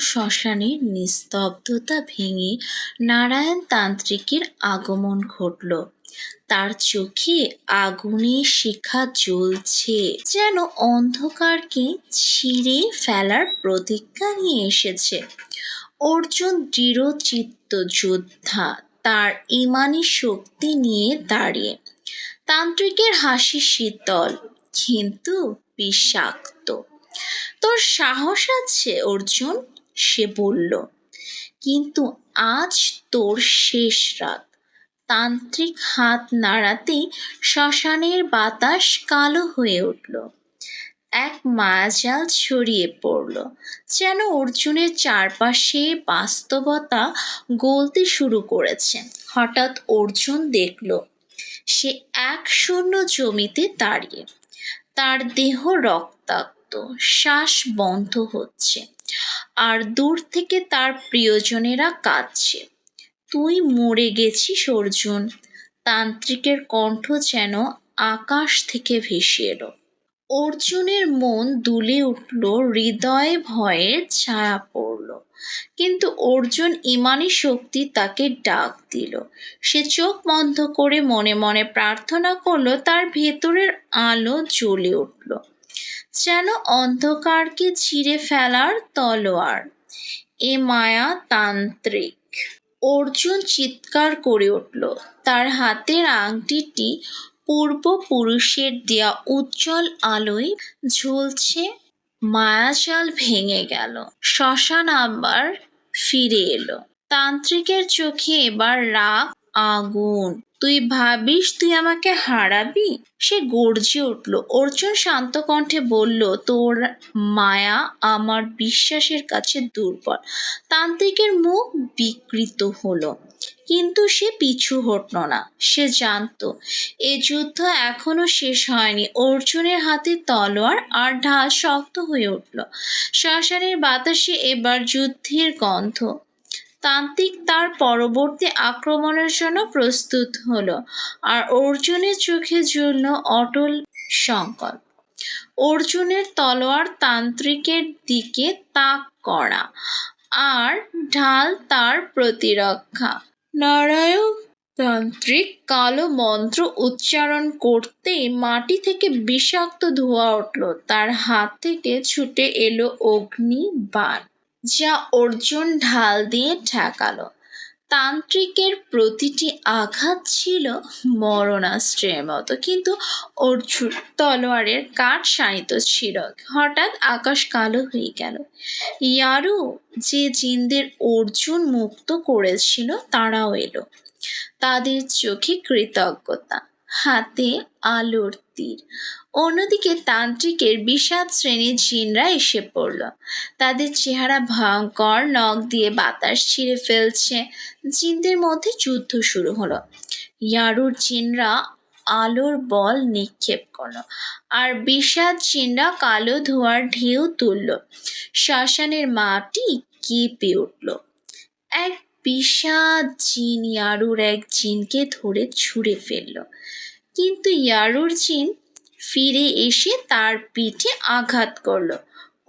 শ্মশানের নিস্তব্ধতা ভেঙে নারায়ণ তান্ত্রিকের আগমন ঘটল। তার চোখে আগুনের শিখা জ্বলছে, যেন অন্ধকারকে ছিঁড়ে ফেলার প্রতিজ্ঞা নিয়ে এসেছে। অর্জুন দৃঢ়চিত্ত যোদ্ধা, তার ইমানি শক্তি নিয়ে দাঁড়িয়ে। তান্ত্রিকের হাসি শীতল, কিন্তু বিষাক্ত। তোর সাহস আছে, অর্জুন? সে বলল, কিন্তু আজ তোর শেষ রাত। তান্ত্রিক হাত নাড়াতেই শ্মশানের বাতাস কালো হয়ে উঠল। এক মায়াজাল ছড়িয়ে পড়ল, যেন অর্জুনের চারপাশে বাস্তবতা গলতে শুরু করেছে। হঠাৎ অর্জুন দেখল, সে এক শূন্য জমিতে দাঁড়িয়ে। তার দেহ রক্তাক্ত, শ্বাস বন্ধ হচ্ছে। আর দূর থেকে তার প্রিয়জনেরা কাঁদছে। তুই মরে গেছিস, অর্জুন। তান্ত্রিকের কণ্ঠ যেন আকাশ থেকে ভেসে এলো। অর্জুনের মন দুলে উঠল, হৃদয়ে ভয়ের ছায়া পড়ল। কিন্তু অর্জুন ইমানি শক্তি তাকে ডাক দিল। সে চোখ বন্ধ করে মনে মনে প্রার্থনা করল, তার ভেতরের আলো জ্বলে উঠল। যেন অন্ধকারকে ছিঁড়ে ফেলার তলোয়ার। এ মায়া তান্ত্রিক। অর্জুন চিৎকার করে উঠল। তার হাতের আংটিটি পূর্বপুরুষের দেয়া উজ্জ্বল আলোয় ঝুলছে। মায়াজাল ভেঙে গেল। শ্মশান আবার ফিরে এলো। তান্ত্রিকের চোখে এবার রাগ আগুন। তুই ভাবিস তুই আমাকে হারাবি? সে গর্জে উঠল। অর্জুন শান্ত কণ্ঠে বলল, তোর মায়া আমার বিশ্বাসের কাছে দুর্বল। তান্ত্রিকের মুখ বিকৃত হলো। কিন্তু সে পিছু হটল না। সে জানতো, এ যুদ্ধ এখনও শেষ হয়নি। অর্জুনের হাতে তলোয়ার আর ঢাল শক্ত হয়ে উঠল। শ্মশানের বাতাসে এবার যুদ্ধের গন্ধ। তান্ত্রিক তার পরবর্তী আক্রমণের জন্য প্রস্তুত হল। আর অর্জুনের চোখে জ্বলল অটল সংকল্প। অর্জুনের তলোয়ার তান্ত্রিকের দিকে তাক করা। আর ঢাল তার প্রতিরক্ষা। নারায়ণ তান্ত্রিক কালো মন্ত্র উচ্চারণ করতে মাটি থেকে বিষাক্ত ধোঁয়া উঠল। তার হাত থেকে ছুটে এলো অগ্নি বাণ যা অর্জুন ঢাল দিয়ে ঠেকালো। তান্ত্রিকের প্রতিটি আঘাত ছিল মরণাস্ত্রের মতো, কিন্তু অর্জুন তলোয়ারের কাঠ শায়িত ছিল। হঠাৎ আকাশ কালো হয়ে গেল। ইয়ারু, যে জিনদের অর্জুন মুক্ত করেছিল, তারাও এলো। তাদের চোখে কৃতজ্ঞতা। হাতে আলোর তীর। অন্যদিকে তান্ত্রিকের বিষাদ শ্রেণির জিনরা এসে পড়ল। তাদের চেহারা ভয়ঙ্কর, নখ দিয়ে বাতাস ছিঁড়ে ফেলছে। জিনদের মধ্যে যুদ্ধ শুরু হলো। ইয়ারুর জিনরা আলোর বল নিক্ষেপ করল আর বিষাদ জিনরা কালো ধোয়ার ঢেউ তুলল। শ্মশানের মাটি কেঁপে উঠল। এক বিষাদ জিন ইয়ারুর এক জিনকে ধরে ছুঁড়ে ফেলল। কিন্তু ইয়ারুর জিন ফিরে এসে তার পিঠে আঘাত করল।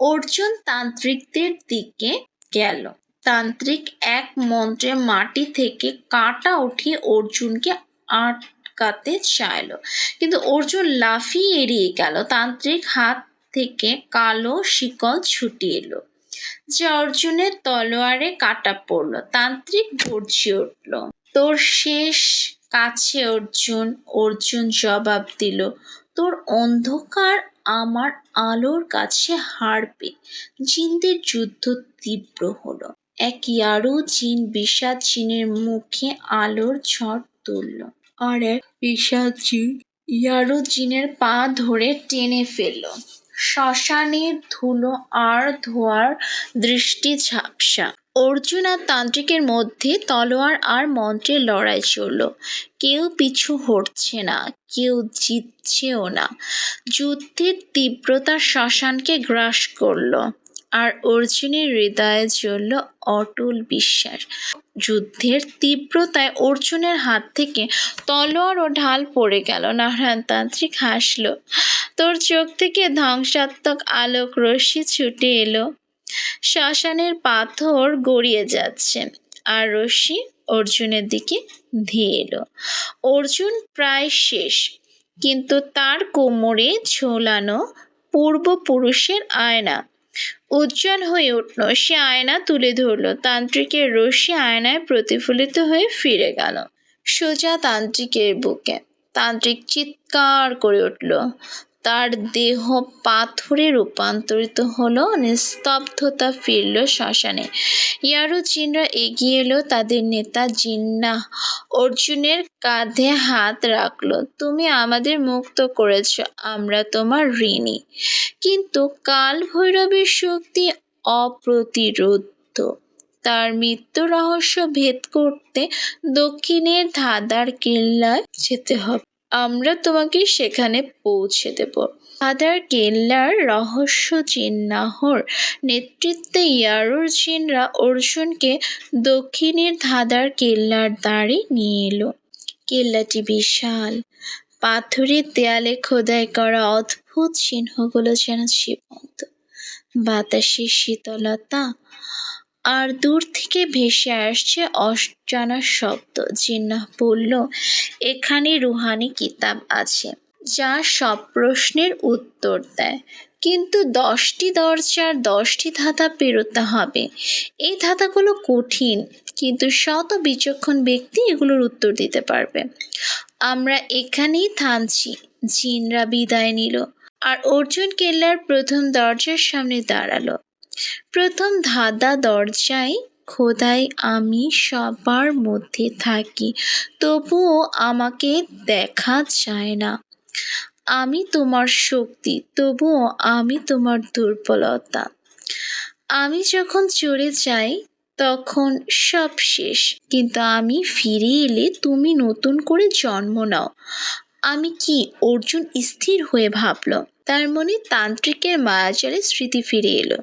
অর্জুন তান্ত্রিকদের দিকে গেল। তান্ত্রিক এক মন্ত্রে মাটি থেকে কাঁটা উঠিয়ে অর্জুনকে আটকাতে চাইল। কিন্তু অর্জুন লাফিয়ে এড়িয়ে গেল। তান্ত্রিক হাত থেকে কালো শিকল ছুটে এলো। যে অর্জুনের তলোয়ারে কাটা পড়ল, তান্ত্রিক গর্জে উঠল। তোর শেষ কাছে অর্জুন অর্জুন জবাব দিল, তোর অন্ধকার আমার আলোর কাছে হারবে, জিনদের যুদ্ধ তীব্র হলো এক ইয়ারু জিন বিষাদ জিনের মুখে আলোর ঝড় তুলল। আর এক বিষাদ জিন ইয়ারু জিনের পা ধরে টেনে ফেলল। শ্মশানের ধুলো আর ধোয়ার দৃষ্টি ঝাপসা। অর্জুন আর তান্ত্রিকের মধ্যে তলোয়ার আর মন্ত্রের লড়াই চলল। কেউ পিছু হটছে না, কেউ জিতছেও না। যুদ্ধের তীব্রতা শ্মশানকে গ্রাস করল। আর অর্জুনের হৃদয়ে জ্বলল অটল বিশ্বাস। যুদ্ধের তীব্রতায় অর্জুনের হাত থেকে তলোয়ার ও ঢাল পড়ে গেল। নারায়ণ তান্ত্রিক হাসল। তোর চোখ থেকে ধ্বংসাত্মক আলোক রশ্মি ছুটে এলো। শ্মশানের পাথর গড়িয়ে যাচ্ছে। আর রশ্মি অর্জুনের দিকে ধেয়ে এলো। অর্জুন প্রায় শেষ, কিন্তু তার কোমরে ঝোলানো পূর্বপুরুষের আয়না উজ্জ্বল হয়ে উঠল। সে আয়না তুলে ধরল। তান্ত্রিকের রশ্মি আয়নায় প্রতিফলিত হয়ে ফিরে গেল সোজা তান্ত্রিকের বুকে। তান্ত্রিক চিৎকার করে উঠল। তার দেহ পাথরে রূপান্তরিত হলো, নিস্তব্ধতা ফিরল শ্মশানে। ইয়ারু জিনরা এগিয়ে এলো, তাদের নেতা জিন্না অর্জুনের কাঁধে হাত রাখল। তুমি আমাদের মুক্ত করেছ, আমরা তোমার ঋণী। কিন্তু কাল ভৈরবের শক্তি অপ্রতিরোধ তার মৃত্যু রহস্য ভেদ করতে দক্ষিণের ধাঁধার কেল্লায় যেতে হবে। আমরা তোমাকে সেখানে পৌঁছে দেব। ধাঁধার কেল্লার রহস্য জিন্নাহর নেতৃত্বে ইয়ারুর জিনরা অর্জুনকে দক্ষিণের ধাঁধার কেল্লার দ্বারে নিয়ে এলো। কেল্লাটি বিশাল। পাথরের দেয়ালে খোদাই করা অদ্ভুত চিহ্নগুলো যেন জীবন্ত। বাতাসের শীতলতা আর দূর থেকে ভেসে আসছে অজানা শব্দ। জিন্নাহ বলল, এখানে রুহানি কিতাব আছে, যা সব প্রশ্নের উত্তর দেয়। কিন্তু দশটি দরজার দশটি ধাঁধা পেরোতে হবে। এই ধাঁধাগুলো কঠিন, কিন্তু শত বিচক্ষণ ব্যক্তি এগুলোর উত্তর দিতে পারবে। আমরা এখানেই থামছি। জিনরা বিদায় নিল, আর অর্জুন কেল্লার প্রথম দরজার সামনে দাঁড়াল। প্রথম ধাঁধা দরজায়, খোদাই, আমি সবার মধ্যে থাকি, তবুও আমাকে দেখা যায় না। আমি তোমার শক্তি, তবুও আমি তোমার দুর্বলতা। আমি যখন চলে যাই, তখন সব শেষ, কিন্তু আমি ফিরে এলে তুমি নতুন করে জন্ম নাও। আমি কি অর্জুন স্থির হয়ে ভাবল। তার মনে তান্ত্রিকের মায়াজালে স্মৃতি ফিরে এলো।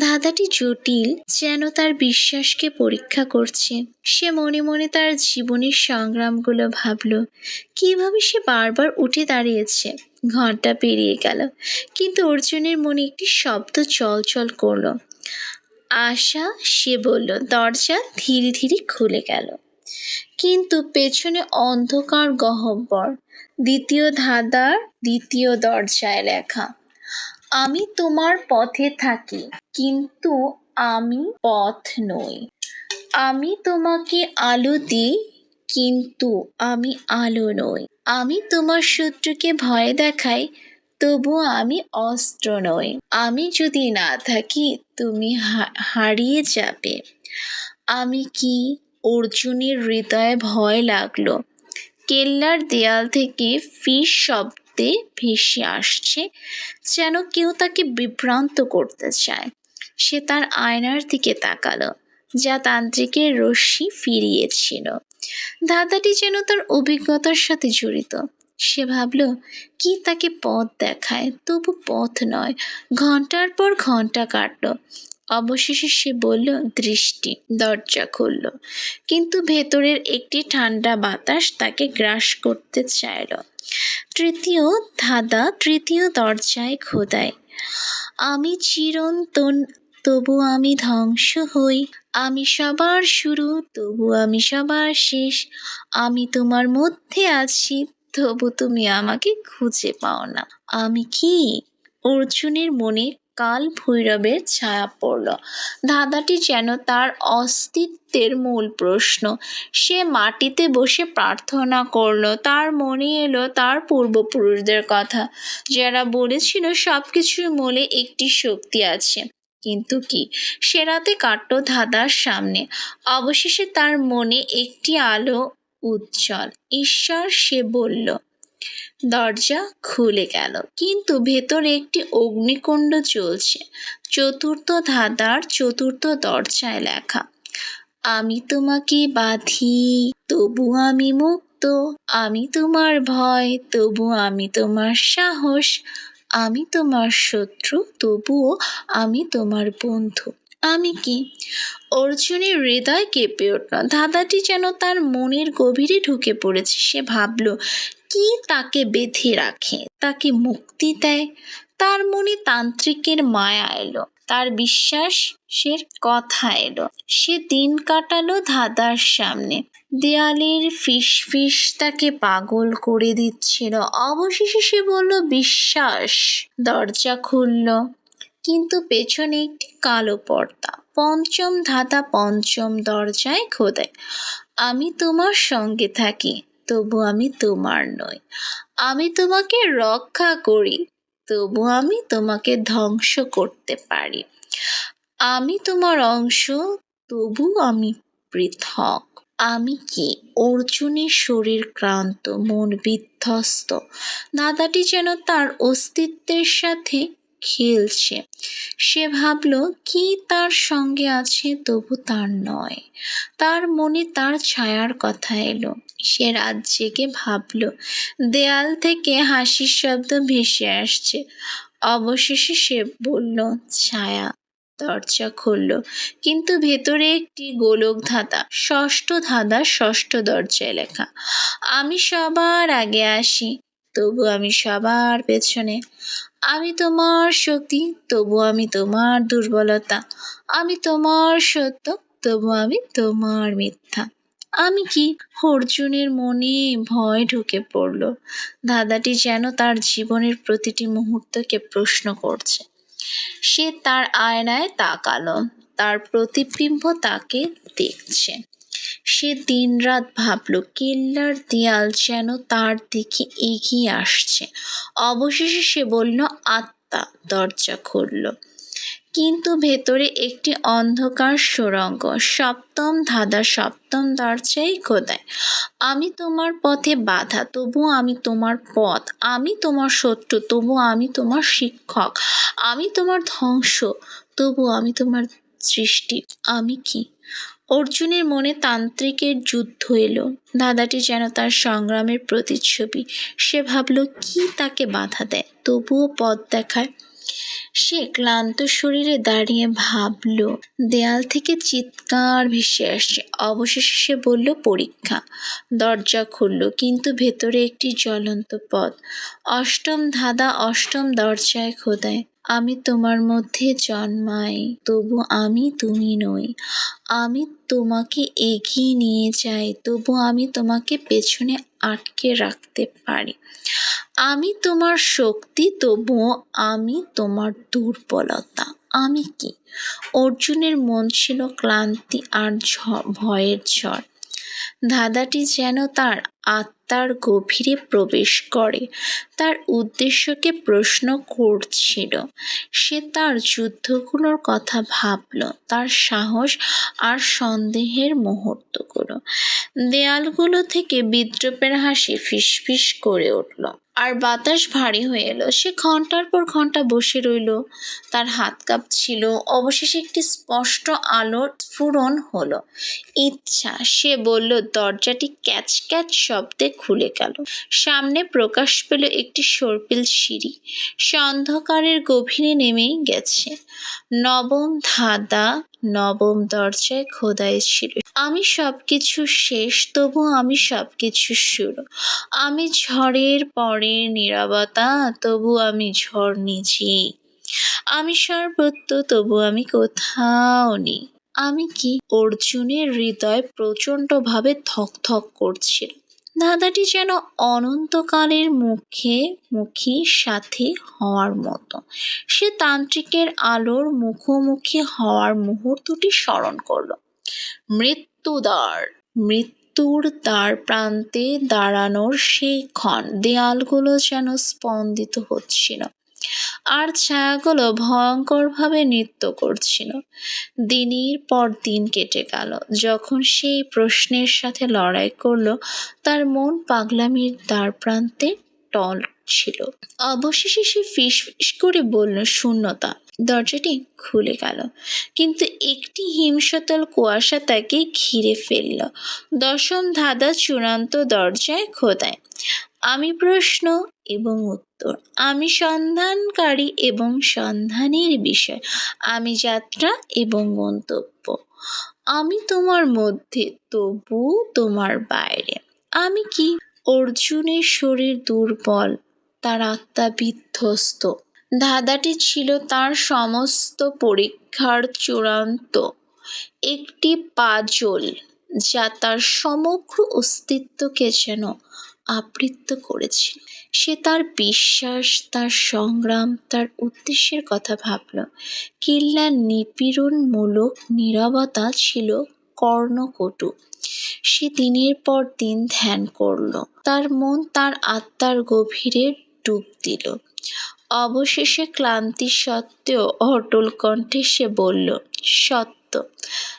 ধাঁধাটি জটিল, যেন তার বিশ্বাসকে পরীক্ষা করছে। সে মনে মনে তার জীবনের সংগ্রামগুলো ভাবল, কীভাবে সে বারবার উঠে দাঁড়িয়েছে? ঘণ্টা পেরিয়ে গেল, কিন্তু অর্জুনের মনে একটি শব্দ চলচল করল। আশা, সে বলল, দরজা ধীরে ধীরে খুলে গেল। কিন্তু পেছনে অন্ধকার গহ্বর দ্বিতীয় ধাঁধার দ্বিতীয় দরজায় লেখা। আমি তোমার পথে থাকি, কিন্তু আমি পথ নই। আমি তোমাকে আলো দিই, কিন্তু আমি আলো নই। আমি তোমার শত্রুকে ভয় দেখাই তবু আমি অস্ত্র নই। আমি যদি না থাকি, তুমি হারিয়ে যাবে। আমি কি অর্জুনের হৃদয়ে ভয় লাগল? কেল্লার দেয়াল থেকে ফিস শব্দে ভেসে আসছে যেন কেউ তাকে বিভ্রান্ত করতে চায়। সে তার আয়নার দিকে তাকালো, যা তান্ত্রিকের রশ্মি ফিরিয়েছিল। দাদাটি যেন তার অভিজ্ঞতার সাথে জড়িত। সে ভাবল, কি তাকে পথ দেখায়? তবু পথ নয়। ঘণ্টার পর ঘণ্টা কাটল। অবশেষে সে বলল, দৃষ্টি, দরজা খুলল। কিন্তু ভেতরের একটি ঠান্ডা বাতাস তাকে গ্রাস করতে চাইল। তৃতীয় ধাঁধা তৃতীয় দরজায় খোদায়। আমি চিরন্তন, তবু আমি ধ্বংস হই। আমি সবার শুরু, তবু আমি সবার শেষ। আমি তোমার মধ্যে আছি, তবু তুমি আমাকে খুঁজে পাও না। আমি কি? অর্জুনের মনে কাল ভৈরবের ছায়া পড়ল। ধাঁধাটি যেন তার অস্তিত্বের মূল প্রশ্ন। সে মাটিতে বসে প্রার্থনা করল, তার মনে এলো তার পূর্বপুরুষদের কথা। যারা বলেছিল সব কিছুর মূলে একটি শক্তি আছে। কিন্তু কি, সে রাতে কাটল ধাঁধার সামনে। অবশেষে তার মনে একটি আলো উজ্জ্বল। ঈশ্বর সে বলল দরজা খুলে গেল। কিন্তু ভেতরে একটি অগ্নিকুণ্ড চলছে চতুর্থ ধাঁধার চতুর্থ দরজায় লেখা, আমি তোমাকে বাঁধি, তবু আমি মুক্ত। আমি তোমার ভয়, তবু আমি তোমার সাহস। আমি তোমার শত্রু, তবুও আমি তোমার বন্ধু। আমি কি? অর্জুনের হৃদয় কেঁপে উঠল। ধাঁধাটি যেন তার মনের গভীরে ঢুকে পড়েছে। সে ভাবল কি তাকে বেঁধে রাখে? তাকে মুক্তি দেয়? তার মনে তান্ত্রিকের মায়া এলো। তার বিশ্বাসের কথা এলো। সে দিন কাটালো ধাঁধার সামনে। দেয়ালের ফিসফিস তাকে পাগল করে দিচ্ছিল। অবশেষে সে বলল, বিশ্বাস! দরজা খুলল। কিন্তু পেছনে একটি কালো পর্দা। পঞ্চম ধাঁধা পঞ্চম দরজায় খোদায় আমি তোমার সঙ্গে থাকি। তবু আমি তোমার নই। আমি তোমাকে রক্ষা করি, তবু আমি তোমাকে ধ্বংস করতে পারি। আমি তোমার অংশ, তবু আমি পৃথক। আমি কি অর্জুনের শরীর ক্লান্ত, মন বিধ্বস্ত? দাদাটি যেন তার অস্তিত্বের সাথে খেলছে। সে ভাবল, কি তার সঙ্গে আছে তবু তার নয়। তার মনে তার ছায়ার কথা এলো। সে রাত জেগে ভাবল, দেয়াল থেকে হাসির শব্দ ভেসে আসছে। অবশেষে সে বলল, ছায়া, দরজা খুলল, কিন্তু ভেতরে একটি গোলক ধাঁধা, ষষ্ঠ ধাঁধা, ষষ্ঠ দরজায় লেখা। আমি সবার আগে আসি, তবু আমি সবার পেছনে। আমি তোমার শক্তি তবু আমি তোমার দুর্বলতা। আমি তোমার সত্য, তবু আমি তোমার মিথ্যা। আমি কি অর্জুনের মনে ভয় ঢুকে পড়ল? দাদাটি যেন তার জীবনের প্রতিটি মুহূর্তকে প্রশ্ন করছে। সে তার আয়নায় তাকালো, তার প্রতিবিম্ব তাকে দেখছে। সে দিনরাত ভাবল, কেল্লার দেয়াল যেন তার দিকে এগিয়ে আসছে। অবশেষে সে বলল, আত্মা দরজা খুলল। কিন্তু ভেতরে একটি অন্ধকার সুরঙ্গ। সপ্তম ধাঁধা, সপ্তম দরজাই খোদায় আমি তোমার পথে বাধা, তবু আমি তোমার পথ। আমি তোমার শত্রু, তবু আমি তোমার শিক্ষক। আমি তোমার ধ্বংস, তবু আমি তোমার সৃষ্টি। আমি কি? অর্জুনের মনে তান্ত্রিকের যুদ্ধ এলো। দাদাটি যেন তার সংগ্রামের প্রতিচ্ছবি। সে ভাবল, কি তাকে বাধা দেয়? তবুও পথ দেখায় সে ক্লান্ত শরীরে দাঁড়িয়ে ভাবল, দেয়াল থেকে চিৎকার ভেসে আসছে অবশেষে সে বলল, পরীক্ষা। দরজা খুলল, কিন্তু ভেতরে একটি জ্বলন্ত পথ। অষ্টম ধাঁধা অষ্টম দরজায় খোদায়, আমি তোমার মধ্যে জন্মাই, তবু আমি তুমি নই। আমি তোমাকে এগিয়ে নিয়ে যাই, তবু আমি তোমাকে পেছনে আটকে রাখতে পারি। আমি তোমার শক্তি, তবুও আমি তোমার দুর্বলতা। আমি কি? অর্জুনের মন ছিল ক্লান্তি আর ভয়ের ঝড়। ধাঁধাটি যেন তার আত্মার গভীরে প্রবেশ করে, তার উদ্দেশ্যকে প্রশ্ন করছিল। সে তার যুদ্ধগুলোর কথা ভাবল, তার সাহস আর সন্দেহের মুহূর্তগুলো। দেয়ালগুলো থেকে বিদ্রুপের হাসি ফিসফিস করে উঠল। আর বাতাস ভারী হয়ে এলো। সে ঘণ্টার পর ঘণ্টা বসে রইল। তার হাত কাঁপছিল। অবশেষে একটি স্পষ্ট আলোর স্ফুরণ হলো। ইচ্ছা, সে বলল, দরজাটি ক্যাচ ক্যাচ শব্দে খুলে গেল। সামনে প্রকাশ পেল একটি সর্পিল সিঁড়ি। সে অন্ধকারের গভীরে নেমেই গেছে। নবম ধাঁধা নবম দরজায় খোদাই ছিল। আমি সবকিছু শেষ, তবু আমি সবকিছু শুরু। আমি ঝড়ের পরে নিরাবতা, তবু আমি ঝড় নিজেই। আমি সর্বত্র, তবু আমি কোথাও নেই। আমি কি অর্জুনের হৃদয় প্রচণ্ডভাবে থকথক করছিল? ধাঁধাটি যেন অনন্তকালের মুখে, মুখী সাথে হওয়ার মতো। সে তান্ত্রিকের আলোর মুখোমুখি হওয়ার মুহূর্তটি স্মরণ করল। মৃত্যুদ্বার মৃত্যুর দ্বার প্রান্তে দাঁড়ানোর সেই ক্ষণ, দেয়ালগুলো যেন স্পন্দিত হচ্ছিল। আর ছায়াগুলো ভয়ঙ্করভাবে নৃত্য করছিল। দিনের পর দিন কেটে গেল। যখন সেই প্রশ্নের সাথে লড়াই করল, তার মন পাগলামির দ্বার প্রান্তে টল ছিল। অবশেষে সে ফিস ফিস করে বলল, শূন্যতা। দরজাটি খুলে গেল। কিন্তু একটি হিমশীতল কুয়াশা তাকে ঘিরে ফেলল। দশম ধাঁধা চূড়ান্ত দরজায় খোদায়। আমি প্রশ্ন এবং উত্তর। আমি সন্ধানকারী এবং সন্ধানের বিষয়। আমি যাত্রা এবং গন্তব্য আমি তোমার মধ্যে, তবু তোমার বাইরে। আমি কি? অর্জুনের শরীর দুর্বল, তার আত্মা বিধ্বস্ত। ধাঁধাটি ছিল তার সমস্ত পরীক্ষার চূড়ান্ত। একটি পাজল, যা তার সমগ্র অস্তিত্বকে যেন আবৃত্ত করেছিল। সে তার বিশ্বাস, তার সংগ্রাম, তার উদ্দেশ্যের কথা ভাবল। কিল্লার নিপীড়নমূলক নীরবতা ছিল কর্ণকটু। সে দিনের পর দিন ধ্যান করল। তার মন তার আত্মার গভীরে ডুব দিল। অবশেষে ক্লান্তি সত্ত্বেও অটল কণ্ঠে সে বলল, সত্য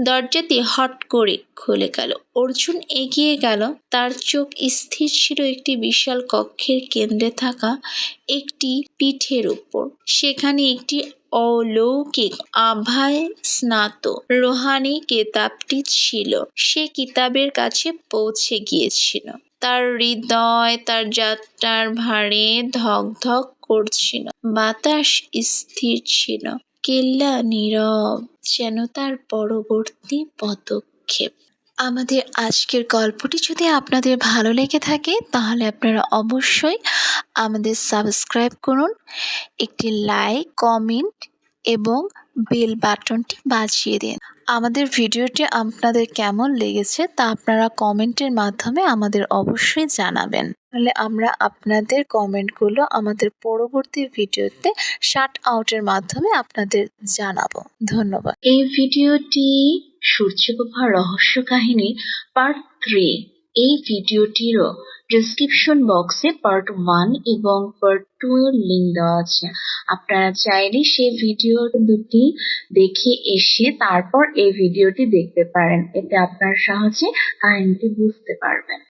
দরজাটি হট করে খুলে গেল। অর্জুন এগিয়ে গেল। তার চোখ স্থির ছিল একটি বিশাল কক্ষের কেন্দ্রে থাকা একটি পিঠের উপর। সেখানে একটি অলৌকিক আভায় স্নাত রোহানি কেতাবটি ছিল। সে কিতাবের কাছে পৌঁছে গিয়েছিল। তার হৃদয়, তার যাত্রার ভারে ধক ধক করছিল। বাতাস স্থির ছিল। কেল্লা নীরব যেন তার পরবর্তী পদক্ষেপ। আমাদের আজকের গল্পটি যদি আপনাদের ভালো লেগে থাকে, তাহলে আপনারা অবশ্যই আমাদের সাবস্ক্রাইব করুন, একটি লাইক, কমেন্ট এবং বেল বাটনটি বাজিয়ে দিন। আমাদের ভিডিওটি আপনাদের কেমন লেগেছে তা আপনারা কমেন্টের মাধ্যমে আমাদের অবশ্যই জানাবেন। তাহলে আমরা আপনাদের কমেন্টগুলো আমাদের পরবর্তী ভিডিওতে শার্ট আউটের মাধ্যমে আপনাদের জানাব। ধন্যবাদ। এই ভিডিওটি সূর্যপ্রভা রহস্য কাহিনী পার্ট থ্রি এই ভিডিওটিরও ডিসক্রিপশন বক্সে পার্ট ওয়ান এবং পার্ট টু এর লিঙ্ক দেওয়া আছে। আপনারা চাইলে সেই ভিডিও দুটি দেখে এসে তারপর এই ভিডিওটি দেখতে পারেন। এতে আপনার সহজে কাহিনীটি বুঝতে পারবেন।